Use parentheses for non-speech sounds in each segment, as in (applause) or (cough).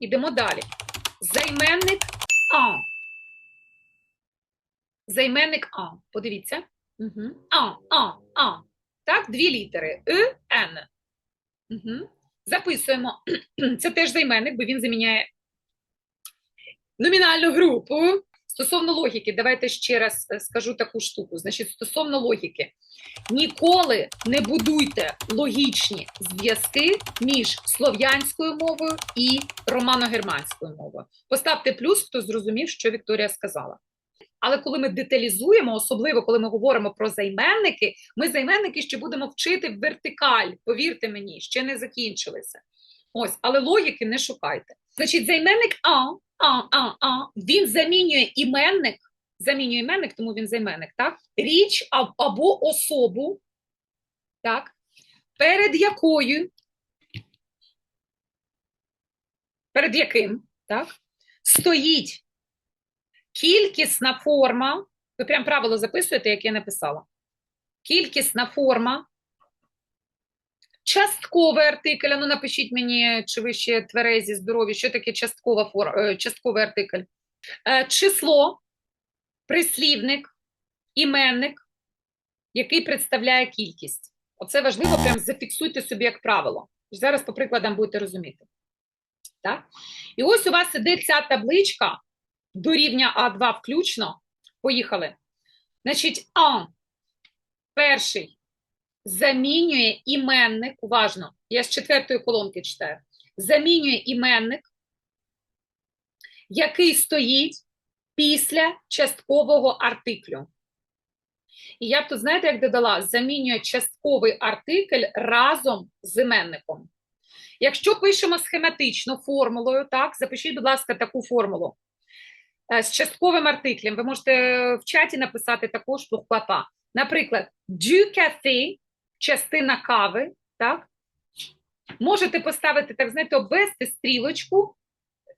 Ідемо далі. Займенник А. Займенник А. Подивіться. Угу. А, А, А. Так, дві літери. Е, Н. Угу. Записуємо. (clears throat) Це теж займенник, бо він заміняє номінальну групу. Стосовно логіки, давайте ще раз е, скажу таку штуку. Значить, стосовно логіки, ніколи не будуйте логічні зв'язки між слов'янською мовою і романо-германською мовою. Поставте плюс, хто зрозумів, що Вікторія сказала. Але коли ми деталізуємо, особливо коли ми говоримо про займенники, ми займенники ще будемо вчити в вертикаль. Повірте мені, ще не закінчилися. Ось, але логіки не шукайте. Значить, займенник А, А, А, А, він замінює іменник, замінює іменник, тому він займенник, так? Річ або особу, так? Перед якою, перед яким, так? Стоїть кількісна форма, ви прям правило записуєте, як я написала. Кількісна форма, частковий артикль. Ну, напишіть мені, чи ви ще тверезі, здорові, що таке часткова фор... е, частковий артикль. Е, Число, прислівник, іменник, який представляє кількість. Оце важливо, прям зафіксуйте собі як правило. Зараз по прикладам будете розуміти. Так? І ось у вас іде ця табличка до рівня А2 включно. Поїхали. Значить, А перший замінює іменник. Уважно, я з четвертої колонки читаю. Замінює іменник, який стоїть після часткового артиклю. І я б тут, знаєте, як додала, замінює частковий артикль разом з іменником. Якщо пишемо схематично формулою, так, запишіть, будь ласка, таку формулу. Е, З частковим артиклем ви можете в чаті написати також pas. Наприклад, du café, частина кави, так? Можете поставити, так знаєте, обвести стрілочку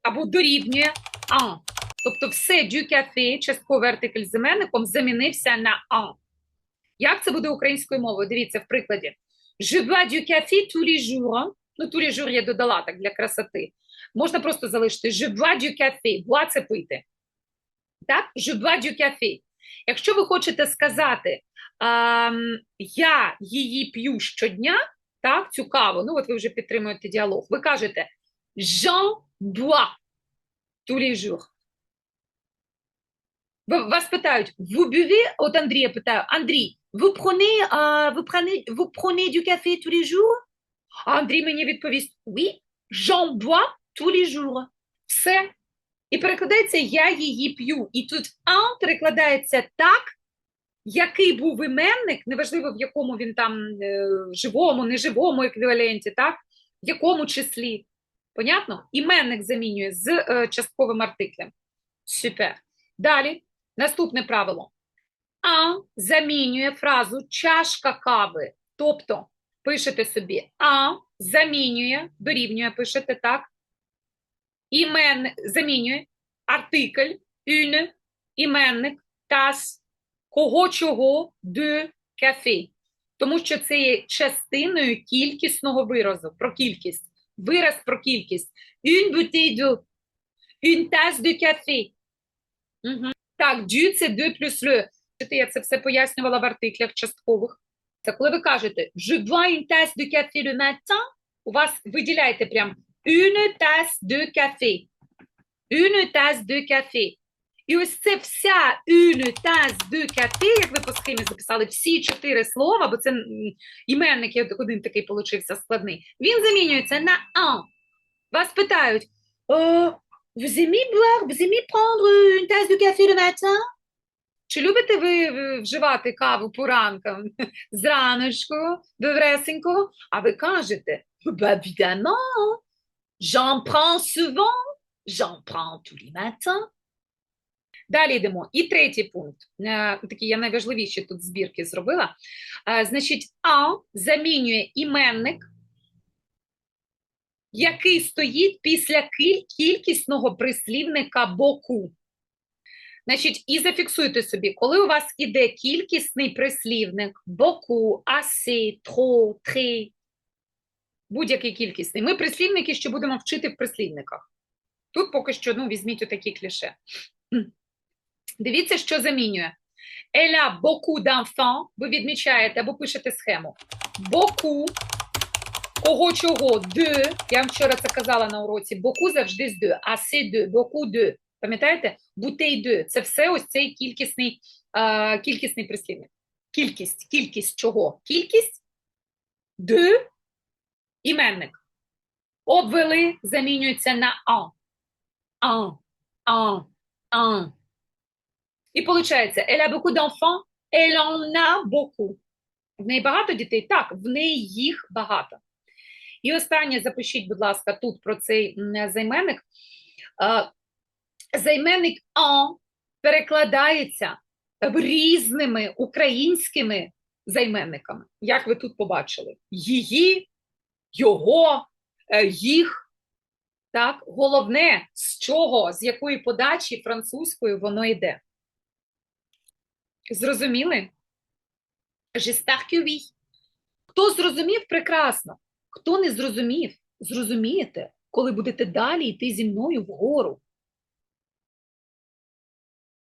або дорівнює а. Тобто все café, частковий артикль з іменником замінився на а. Як це буде українською мовою? Дивіться в прикладі. Je bois du café tous les jours. Ну, tous les jours я додала так для красоти. Можна просто залишити je bois du café. Bois – це пити. Так? Je bois du café. Якщо ви хочете сказати, я її п'ю щодня, так, цю каву, ну от ви вже підтримуєте діалог, ви кажете Jean bois tous les jours. Вас питають, vous buvez? От Андрія питаю, Андрій, vous prenez, а, vous prenez, vous prenez du café tous les jours? А Андрій мені відповість, oui, j'en bois tous les jours. Все. І перекладається я її п'ю. І тут а перекладається так, який був іменник, неважливо в якому він там е, живому, неживому еквіваленті, так? В якому числі. Понятно? Іменник замінює з е, частковим артиклем. Супер. Далі, наступне правило. А замінює фразу чашка кави. Тобто, пишете собі А замінює, дорівнює, пишете так. Імен замінює артикль, une, іменник, тас, кого чого, de, кафе. Тому що це є частиною кількісного виразу, про кількість. Вираз про кількість. Une bouteille d'eau, une tasse de café. Угу. Так, du – це de плюс le. Я це все пояснювала в артиклях часткових. Це коли ви кажете je bois une tasse de café le matin, у вас виділяйте прям une tasse de café. Une tasse de café. І ось це вся tasse de café, як ви по схемі записали, всі чотири слова, бо це іменник, один такий получився складний, він замінюється на un. Вас питають, «Е, vous aimez boire, vous aimez prendre une tasse de café le matin? Чи любите ви е, вживати каву по ранкам (laughs) зраночку, добресенько? А ви кажете, bah, j'en prends souvent, j'en prends tous les matins. Далі йдемо. І третій пункт. Е, Такі я найважливіші тут збірки зробила. Е, Значить, А замінює іменник, який стоїть після кількісного прислівника боку. Значить, і зафіксуйте собі, коли у вас іде кількісний прислівник боку, assez, trop, très, будь-який кількісний. Ми прислівники ще будемо вчити в прислівниках. Тут поки що ну, візьміть отакі кліше. Дивіться, що замінює. A beaucoup d'enfants. Ви відмічаєте або пишете схему. Beaucoup. Кого чого? De. Я вам вчора це казала на уроці. Beaucoup завжди з de. Assez de. Beaucoup de. Пам'ятаєте? Bouteille de. Це все ось цей кількісний, а, кількісний прислівник. Кількість. Кількість чого? Кількість de. Іменник. Обвели замінюється на en. En. En. En. І виходить, a beaucoup d'enfants, elle en a beaucoup. В неї багато дітей? Так, в неї їх багато. І останнє запишіть, будь ласка, тут про цей займенник. Займенник en перекладається різними українськими займенниками. Як ви тут побачили? Її, його, е, їх. Так, головне, з чого, з якої подачі французькою воно йде. Зрозуміли? Que. Хто зрозумів, прекрасно. Хто не зрозумів, зрозумієте, коли будете далі йти зі мною вгору.